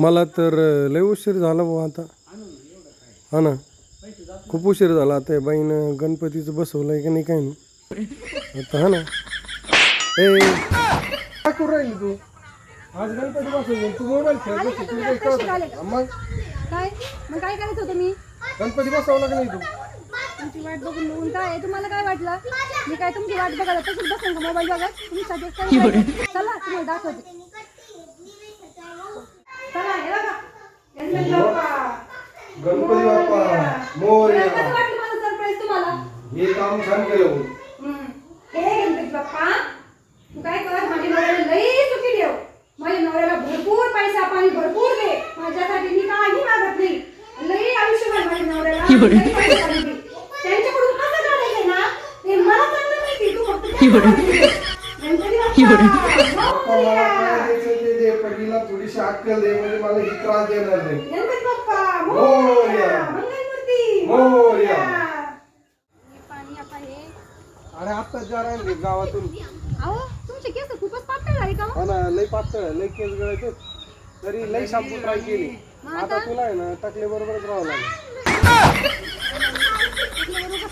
मला तर लय उशीर झाला भाऊ आता. हा ना? खूप उशीर झाला आता. या बाईनं गणपतीचं बसवलंय की नाही काय नाही. आता हा ना? ए. काय करू राहिली तू? आज गणपती बसवले तू मोबाईल खेळत बसली, तुला काही कळत नाही. मग? काय? मग काय करायचं होतं मी? गणपती बसवला का नाही तू. तुमची वाट बघून बघून काय तुम्हाला काय वाटलं? मी काय तुमची वाट बघायला तशीच बसेल का मोबाईल बघत? तुम्ही सध्या चला तुम्हाला दाखवते चला हे बघा गणपती बाप्पा. गणपती बाप्पा. मोरया. कसं वाटलं माझं सरप्राईज तुम्हाला? हे काम छान केलं भाऊ. हम्म. हे गणपती बाप्पा. तू काय कर माझ्या नवऱ्याला लई सुखी ठेव. माझ्या नवऱ्याला भरपूर पैसा पाणी भरपूर दे. माझ्यासाठी मी काही मागत नाही. लई आयुष्यभर माझ्या नवऱ्याला लई पैसा पाणी दे. त्यांच्याकडून कसं काढायचं ना ते मला चांगलं माहिती तू फक्त त्यांना माहिती. गणपती बाप्पा. मोरया. थोडीशी अक्कल दे म्हणजे मला ही त्रास देणार नाही. गणपती बाप्पा मोरया. मोरया. मंगलमूर्ती मोरया. हे पाणी आता हे. अरे आत्ताच जा राहिले गावातून. अहो तुमचे केस खूपच पातळ झाले का हो? हा ना लई पातळ आहे, लई केस गळते तरी लई शॅम्पू ट्राय केली. आता तुला आहे ना टाकले बरोबरच राहावं लागेल.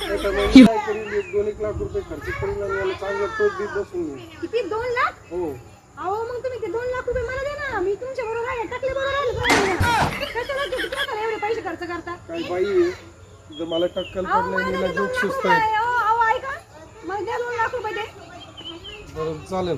नाही तर मग मी काय करीन, एक दोन एक लाख रुपये खर्च करीन आणि याला चांगलं टोच देत बसून मी किती दोन लाख? हो अहो मग तुम्ही ते दोन लाख रुपये मला द्या ना मी तुमच्या बरोबर राहिले टाकले बरोबर राहिले कशाला किती काय करा एवढे पैसे खर्च बाई. जर मला टक्कल पडलं मला जोक सुस्त आहे बरं चालेल.